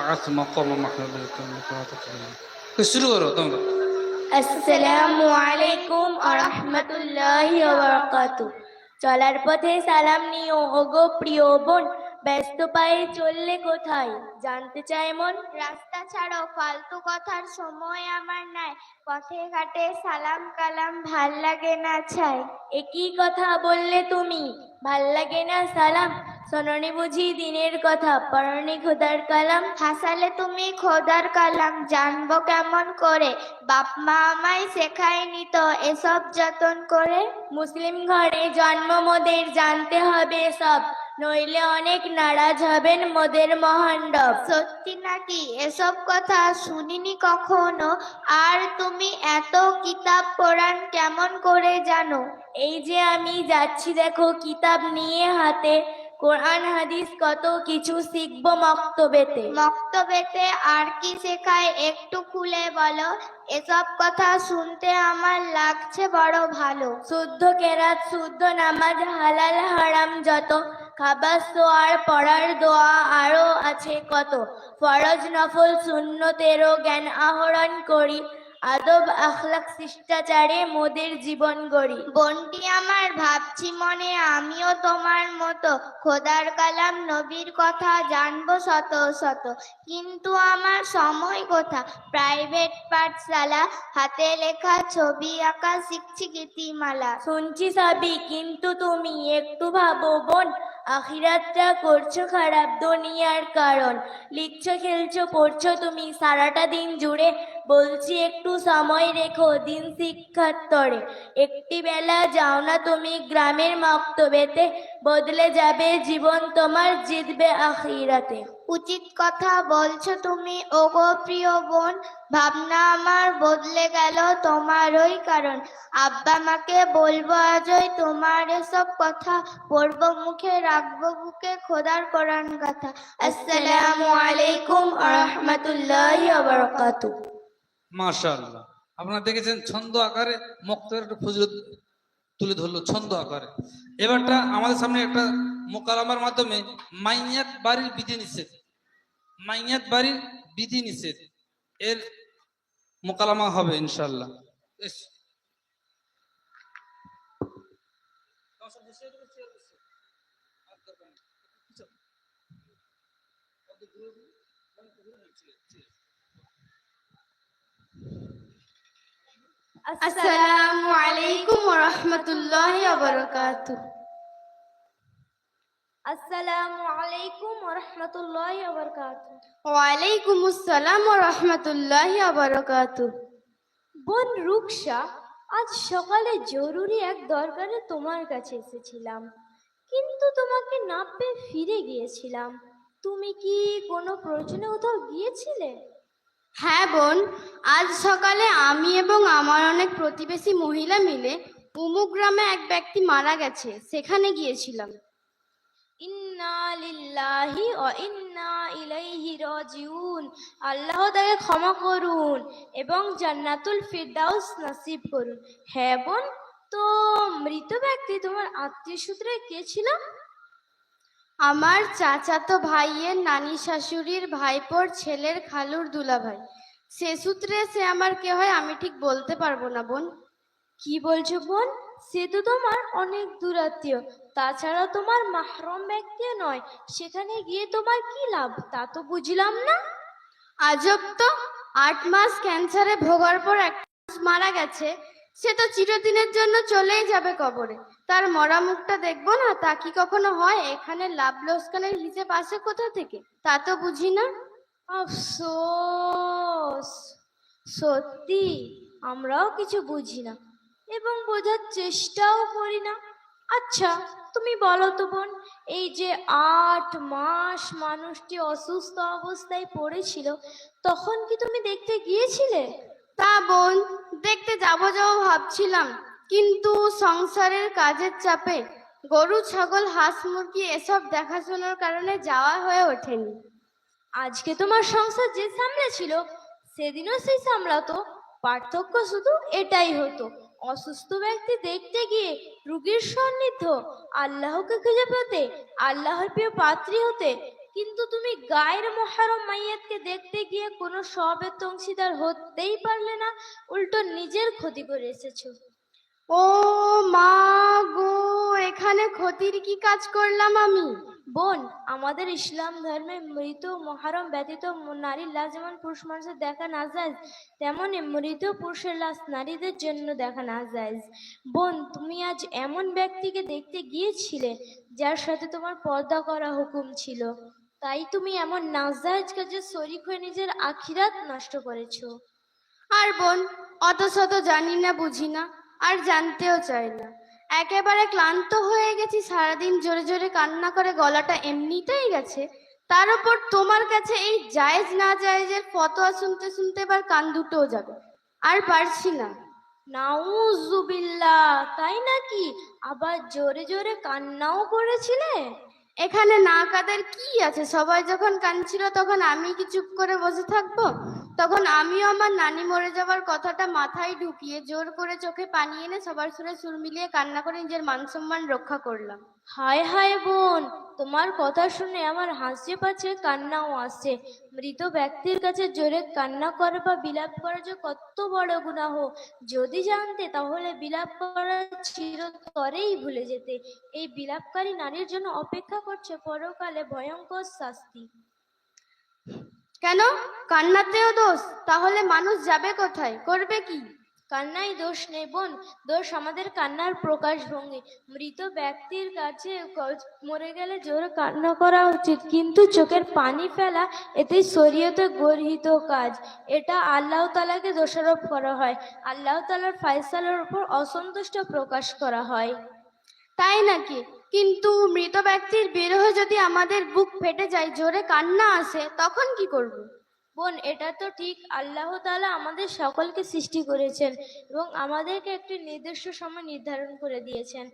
وبعث مقام محمود শুরু করো তোমরা আসসালামু আলাইকুম আরহামতুল্লাহি ওয়াবারাকাতু চলার পথে সালাম নিও ওগো প্রিয় বোন ব্যস্ত পায়ে চললে কোথায়? জানতে চায় মন। রাস্তা ছাড়ো, ফালতু কথার সময় আমার নাই। পথে ঘাটে সালাম কালাম, ভালো লাগে না ছাই। একই কথা বললে তুমি, ভালো লাগে না সালাম। শোননি বুঝি দিনের কথা পরনি খোদার কালাম। হাসালে তুমি খোদার কালাম, জানব কেমন করে? বাপ মা আমায় শেখায়নি তো এসব যতন করে? মুসলিম ঘরে জন্ম মোদের জানতে হবে সব। নইলে অনেক নারাজ হবেন মোদের মহান্ডব সত্যি নাকি? এসব কথা শুনিনি কখনো? আর তুমি এত কিতাব কোরআন কেমন করে জানো? এই যে আমি যাচ্ছি দেখো কিতাব নিয়ে হাতে। কোরআন হাদিস কত কিছু শিখব মক্তবেতে। মক্তবেতে আর কি শেখায় একটু খুলে বলো। এসব কথা শুনতে আমার লাগছে বড় ভালো। শুদ্ধ কেরাত শুদ্ধ নামাজ হালাল হারাম যত। খাবার সোয়ার পড়ার দোয়া আরও আছে কত? ফরজ নফল শূন্যতেরও জ্ঞান আহরণ করি। আদব আখলাক শিষ্টাচারে মোদের জীবন গড়ি। বোনটি আমার ভাবছি মনে আমিও তোমার মতো। খোদার কালাম নবীর কথা জানব শত শত। কিন্তু আমার সময় কোথা? প্রাইভেট পাঠশালা হাতে লেখা ছবি আঁকা শিখছি গীতিমালা শুনছি সবই কিন্তু তুমি একটু ভাবো বোন আখিরাতটা করছ খারাপ দুনিয়ার কারণ। লিখছো খেলছো পড়ছো তুমি সারাটা দিন জুড়ে বলছি একটু সময় রেখো দিন শিক্ষার তরে। একটি বেলা যাও না তুমি গ্রামের মক্তবেতে বদলে যাবে জীবন তোমার জিতবে আখিরাতে। উচিত কথা বলছো তুমি ওগো প্রিয় বোন। ভাবনা আমার বদলে গেল তোমার ওই কারণ। আব্বা মাকে বলব আজই তোমার এসব কথা পড়ব মুখে রাখব বুকে খোদার কোরআন কথা। আসসালামু আলাইকুম আরহামতুল্লাহি ওয়া মাশাআল্লাহ। আপনারা দেখেছেন ছন্দ আকারে মক্তের একটা ফজিলত তুলে ধরলো, ছন্দ আকারে। এবারটা আমাদের সামনে একটা মোকালামার মাধ্যমে মাইয়াত বাড়ির বিধি নিষেধ। মাইয়াত বাড়ির বিধি নিষেধ। এর মোকালামা হবে ইনশাল্লাহ এস। আসসালামু আলাইকুম রাহমাতুল্লাহি ওয়া বারাকাতুহু আসসালামু আলাইকুম ওয়া রাহমাতুল্লাহি ওয়া বারাকাতুহু ওয়া আলাইকুম আসসালাম ওয়া রাহমাতুল্লাহি ওয়া বারাকাতুহু বোন রুকসা আজ সকালে জরুরি এক দরকারে তোমার কাছে এসেছিলাম। কিন্তু তোমাকে না পেয়ে ফিরে গিয়েছিলাম। তুমি কি কোনো প্রয়োজনে কোথাও গিয়েছিলে হ্যাঁ বোন, আজ সকালে আমি এবং আমার অনেক প্রতিবেশী মহিলা মিলে উমুক গ্রামে এক ব্যক্তি মারা গেছে, সেখানে গিয়েছিলাম। ইন্না লিল্লাহি ও ইন্না ইলাইহি রাজিউন। আল্লাহ তাকে ক্ষমা করুন এবং জান্নাতুল ফিরদাউস নসিব করুন। হ্যাঁ বোন, তো মৃত ব্যক্তি তোমার আত্মীয় সূত্রে কে ছিল? আমার চাচাতো ভাইয়ের নানি শাশুড়ির ভাইপোর ছেলের খালুর দুলাভাই। সে সূত্রে সে আমার কে হয় আমি ঠিক বলতে পারব না বোন। কি বলছো বোন? সে তো তোমার অনেক দূরাত্মীয়। তাছাড়া তোমার মাহরম ব্যক্তি নয়। সেখানে গিয়ে তোমার কি লাভ? তা তো বুঝলাম না। আজব তো। আট মাস ক্যান্সারে ভোগার পর এক মাস মারা গেছে। সে তো চিরদিনের জন্য চলেই যাবে কবরে। তার মরা মুখটা দেখব না তা কি কখনো হয়? এখানে লাভ লোকসানের হিসেব আসে কোথা থেকে? তা তো বুঝি না। আফসোস। সত্যি আমরাও কিছু বুঝি না এবং বোঝার চেষ্টাও করি না। আচ্ছা তুমি বলো তো বোন এই যে আট মাস মানুষটি অসুস্থ অবস্থায় পড়েছিল তখন কি তুমি দেখতে গিয়েছিলে? তা বোন দেখতে যাব যাব ভাবছিলাম। কিন্তু সংসারের কাজের চাপে গরু, ছাগল, হাঁস, মুরগি এসব দেখাশোনার কারণে যাওয়া হয়ে ওঠেনি। আজকে তোমার সংসার যে সামলেছিল সেদিনও সেই সামলাতো। পার্থক্য শুধু এটাই হতো, অসুস্থ ব্যক্তি দেখতে গিয়ে রুগীর সান্নিধ্য, আল্লাহকে খুঁজে পেতে, আল্লাহর প্রিয় পাত্রী হতে। কিন্তু তুমি গায়ের মহারম মাইয়াতকে দেখতে গিয়ে কোনো সবের অংশীদার হতেই পারলে না, উল্টো নিজের ক্ষতি করে এসেছ। ও মা গো এখানে ক্ষতির কি কাজ করলাম আমি? বোন আমাদের ইসলাম ধর্মে মৃত মহারম ব্যতীত নারীর লাশ যেমন পুরুষ মানুষের দেখা না যায় তেমনি মৃত পুরুষের লাশ নারীদের জন্য দেখা না যায়। বোন তুমি আজ এমন ব্যক্তিকে দেখতে গিয়েছিলে যার সাথে তোমার পর্দা করা হুকুম ছিল। তাই তুমি এমন নাজায়েজ কাজে শরিক হয়ে নিজের আখিরাত নষ্ট করেছ। আর বোন অত শত জানি না বুঝি না। আর জানতেও চাই না। একেবারে ক্লান্ত হয়ে গেছি সারাদিন জোরে জোরে কান্না করে গলাটা এমনিতেই গেছে। তার উপর তোমার কাছে এই জায়েজ না জায়েজের ফতোয়া শুনতে শুনতে এবার কান দুটোও যাবে। আর পারছি না। নাউজুবিল্লাহ তাই নাকি? আবার জোরে জোরে কান্নাও করেছিলে? এখানে না কাদের কি আছে? সবাই যখন কাঁদছিল তখন আমি কি চুপ করে বসে থাকব? তখন আমিও আমার নানি মরে যাওয়ার কথাটা মাথায় ঢুকিয়ে জোর করে চোখে পানি এনে সবার সুরে সুর মিলিয়ে কান্না করে নিজের মান সম্মান রক্ষা করলাম। হায় হায় বোন, তোমার কথা শুনে আমার হাসি পাচ্ছে, কান্নাও আসছে। মৃত ব্যক্তির কাছে জোরে কান্না করা বা বিলাপ করা যে কত বড় গুনাহ। যদি জানতে, তাহলে বিলাপ করা চিরতরেই ভুলে যেতে। এই বিলাপকারী নারীর জন্য অপেক্ষা করছে পরকালে ভয়ঙ্কর শাস্তি। কেন? কান্নাতেও দোষ। তাহলে মানুষ যাবে কোথায়? করবে কি? কান্নায় দোষ নেই বোন। দোষ আমাদের কান্নার প্রকাশ প্রকাশভঙ্গি মৃত ব্যক্তির কাছে মরে গেলে জোরে কান্না করা উচিত। কিন্তু চোখের পানি ফেলা এতে শরীয়তে গর্হিত কাজ। এটা আল্লাহ তালাকে দোষারোপ করা হয়। আল্লাহ তালার ফায়সালার উপর অসন্তুষ্ট প্রকাশ করা হয়। তাই নাকি? কিন্তু মৃত ব্যক্তির বিরহ যদি আমাদের বুক ফেটে যায়, জোরে কান্না আসে, তখন কি করব। বোন, এটা তো ঠিক। আল্লাহ তালা আমাদের সকলকে সৃষ্টি করেছেন এবং আমাদেরকে একটি নির্দিষ্ট সময় নির্ধারণ করে দিয়েছেন।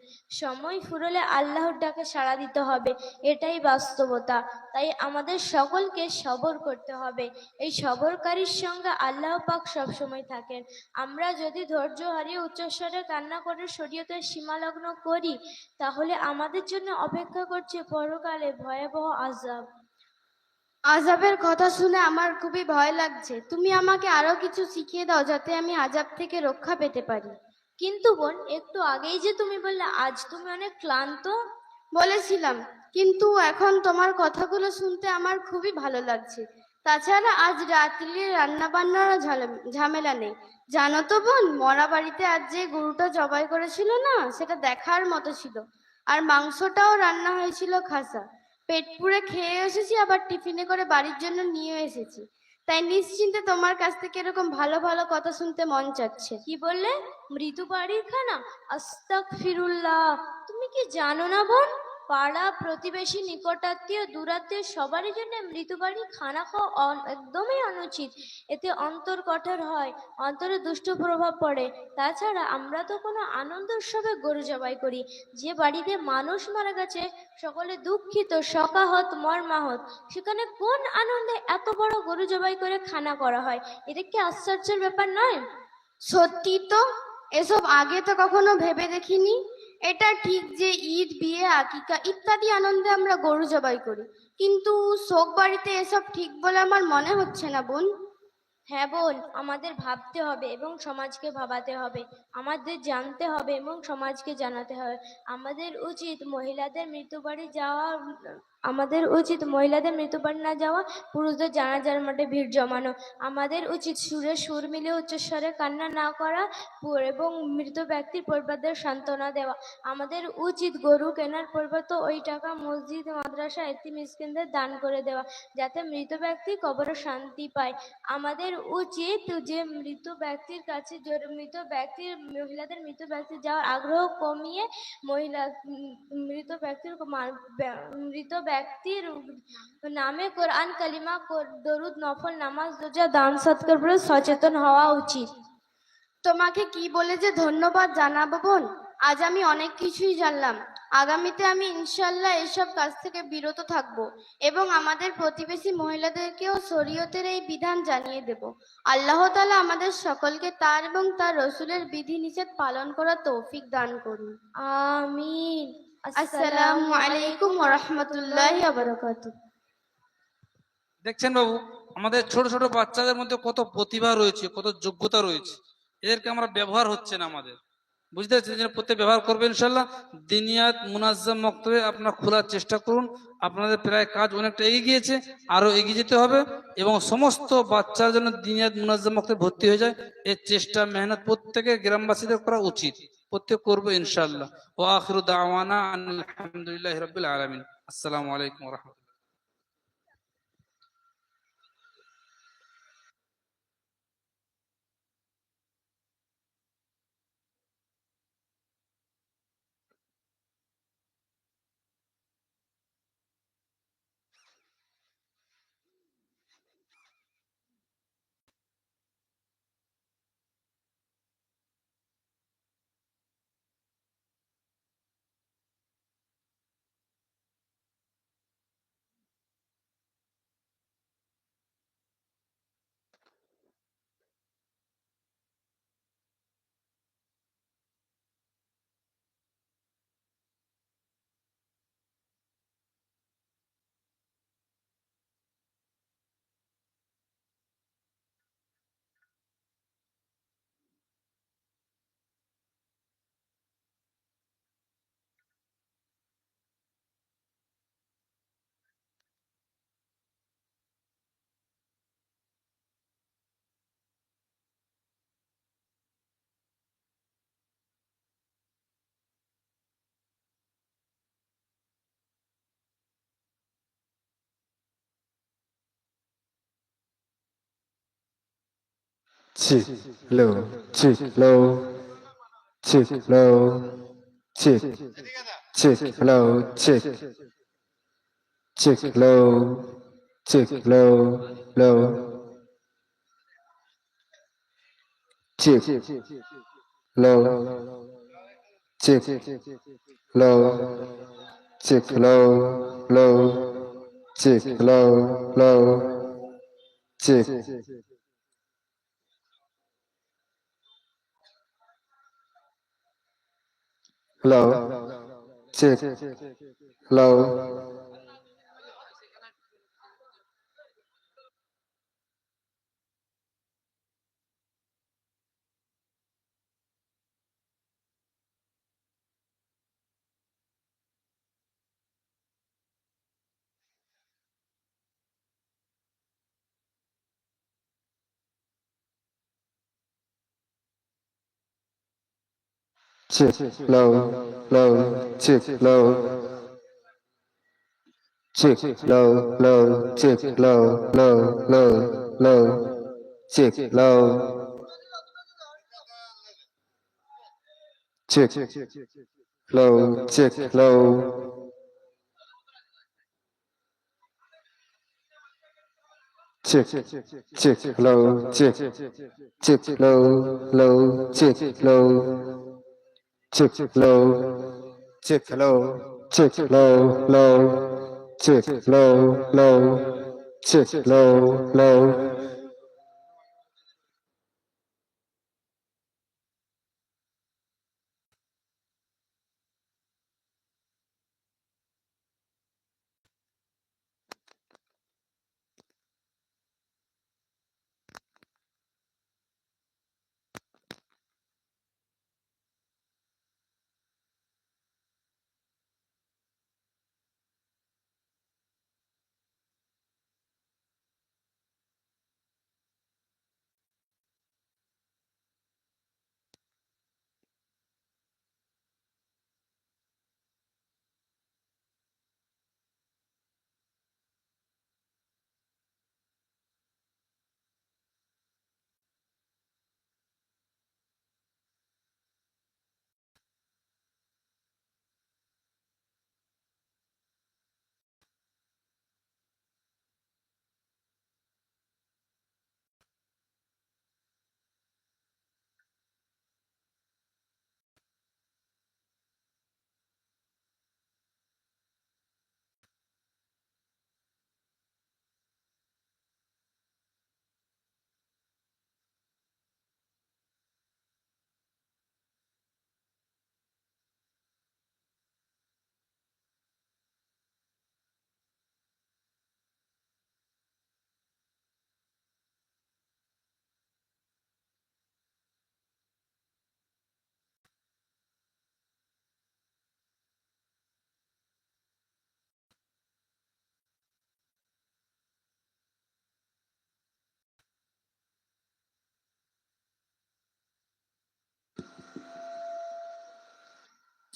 সময় ফুরলে আল্লাহর ডাকে সাড়া দিতে হবে, এটাই বাস্তবতা। তাই আমাদের সকলকে সবর করতে হবে। এই সবরকারীর সঙ্গে আল্লাহ পাক সবসময় থাকেন। আমরা যদি ধৈর্য হারিয়ে উচ্চস্বরে কান্না করে শরীয়তের সীমালগ্ন করি, তাহলে আমাদের জন্য অপেক্ষা করছে পরকালে ভয়াবহ আজাব আজাবের কথা শুনে আমার খুবই ভয় লাগছে। তুমি আমাকে আরও কিছু শিখিয়ে দাও যাতে আমি আজাব থেকে রক্ষা পেতে পারি। কিন্তু বোন একটু আগেই যে তুমি বললে আজ তুমি অনেক ক্লান্ত। বলেছিলাম কিন্তু এখন তোমার কথাগুলো শুনতে আমার খুবই ভালো লাগছে। তাছাড়া আজ রাত্রিরে রান্না বান্নার ঝামেলা নেই। জানো তো বোন মরা বাড়িতে আজ যে গরুটা জবাই করেছিল না সেটা দেখার মতো ছিল। আর মাংসটাও রান্না হয়েছিল খাসা। পেট পুড়ে খেয়ে এসেছি, আবার টিফিনে করে বাড়ির জন্য নিয়ে এসেছি। তাই নিশ্চিন্তে তোমার কাছ থেকে এরকম ভালো ভালো কথা শুনতে মন চাচ্ছে। কি বললে? মৃদু বাড়ির খানা আস্তাক ফিরুল্লাহ তুমি কি জানো না বোন? পাড়া প্রতিবেশী নিকটাত্মীয় দূরাত্মীয় সবারই জন্য মৃত্যু বাড়ি খানা খাওয়া একদমই অনুচিত। এতে অন্তর কঠোর হয়, অন্তরে দুষ্ট প্রভাব পড়ে। তাছাড়া আমরা তো কোনো আনন্দ উৎসবে গরু জবাই করি। যে বাড়িতে মানুষ মারা গেছে, সকলে দুঃখিত, শকাহত, মর্মাহত। সেখানে কোন আনন্দে এত বড় গরু জবাই করে খানা করা হয়? এটা কি আশ্চর্যের ব্যাপার নয়? সত্যি তো, এসব আগে তো কখনো ভেবে দেখিনি। এটা ঠিক যে ঈদ, বিয়ে, আকিকা ইত্যাদি আনন্দে আমরা গরু জবাই করি। কিন্তু শোক বাড়িতে এসব ঠিক বলে আমার মনে হচ্ছে না, বোন। হ্যাঁ বোন, আমাদের ভাবতে হবে এবং সমাজকে ভাবাতে হবে। আমাদের জানতে হবে এবং সমাজকে জানাতে হবে। আমাদের উচিত মহিলাদের মৃত্যু বাড়ি যাওয়া আমাদের উচিত মহিলাদের মৃত্যুবাড়ি না যাওয়া পুরুষদের জানাজার মাঠে ভিড় জমানো। আমাদের উচিত সুরে সুর মিলে উচ্চস্বরে কান্না না করা এবং মৃত ব্যক্তির পরিবারদের সান্ত্বনা দেওয়া। আমাদের উচিত গরু কেনার পরিবর্তে ওই টাকা মসজিদ, মাদ্রাসা এতি মিসকিনদের দান করে দেওয়া, যাতে মৃত ব্যক্তি কবরে শান্তি পায়। আমাদের উচিত যে মৃত ব্যক্তির কাছে মৃত ব্যক্তির, মহিলাদের মৃত ব্যক্তি যাওয়ার আগ্রহ কমিয়ে মহিলা মৃত ব্যক্তির মৃত ব্যা- ব্যক্তির নামে কোরআন কালিমা দরুদ, নফল, নামাজ, রোজা, দান, সৎকার করে সচেতন হওয়া উচিত। তোমাকে কি বলে যে ধন্যবাদ জানাব বোন? আজ আমি অনেক কিছুই জানলাম। আগামীতে আমি ইনশাল্লাহ এসব কাজ থেকে বিরত থাকব এবং আমাদের প্রতিবেশী মহিলাদেরকেও শরীয়তের এই বিধান জানিয়ে দেব। আল্লাহ তালা আমাদের সকলকে তার এবং তার রসুলের বিধি নিষেধ পালন করা তৌফিক দান করুন। আমিন। দেখছেন বাবু, আমাদের ছোট ছোট বাচ্চাদের মধ্যে কত প্রতিভা রয়েছে, কত যোগ্যতা রয়েছে। এদেরকে আমরা ব্যবহার হচ্ছে না আমাদের। বুঝতে পারছি প্রত্যেক ব্যবহার করবে ইনশাল্লাহ দিনিয়াত মুনাজ্জাম মক্তবে আপনার খোলার চেষ্টা করুন। আপনাদের প্রায় কাজ অনেকটা এগিয়ে গিয়েছে আরও এগিয়ে যেতে হবে এবং সমস্ত বাচ্চার জন্য দিনিয়াত মুনাজ্জাম ভর্তি হয়ে যায়। এর চেষ্টা, মেহনত প্রত্যেকে গ্রামবাসীদের করা উচিত। প্রত্যেক করব ইনশাল্লাহ ও আখিরু দাওয়ানা আলহামদুলিল্লাহ রবিল আলমিন। আসসালামু আলাইকুম রহমতুল্লাহ। Chick low, chick low, chick low, chick, chick low, chick, chick low, chick low, low, chick, low, tick low, tick low, low, tick low, low, tick. Hello. Check. Hello. chịch lầu lầu chịch lầu chịch lầu lầu chịch lầu lầu lầu lầu chịch lầu chịch lầu chịch lầu chịch chịch lầu chịch chịch lầu lầu chịch lầu chick, low, chick, low, chick, low, low, chick, low, low, chick, low, low.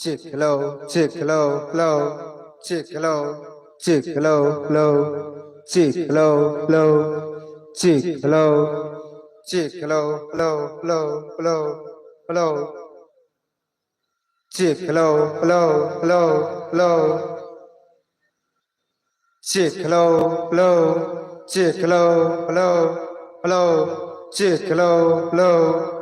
Check hello check hello hello check hello check hello hello check hello hello check hello check hello hello hello hello hello check hello hello hello hello check hello hello check hello hello hello check hello hello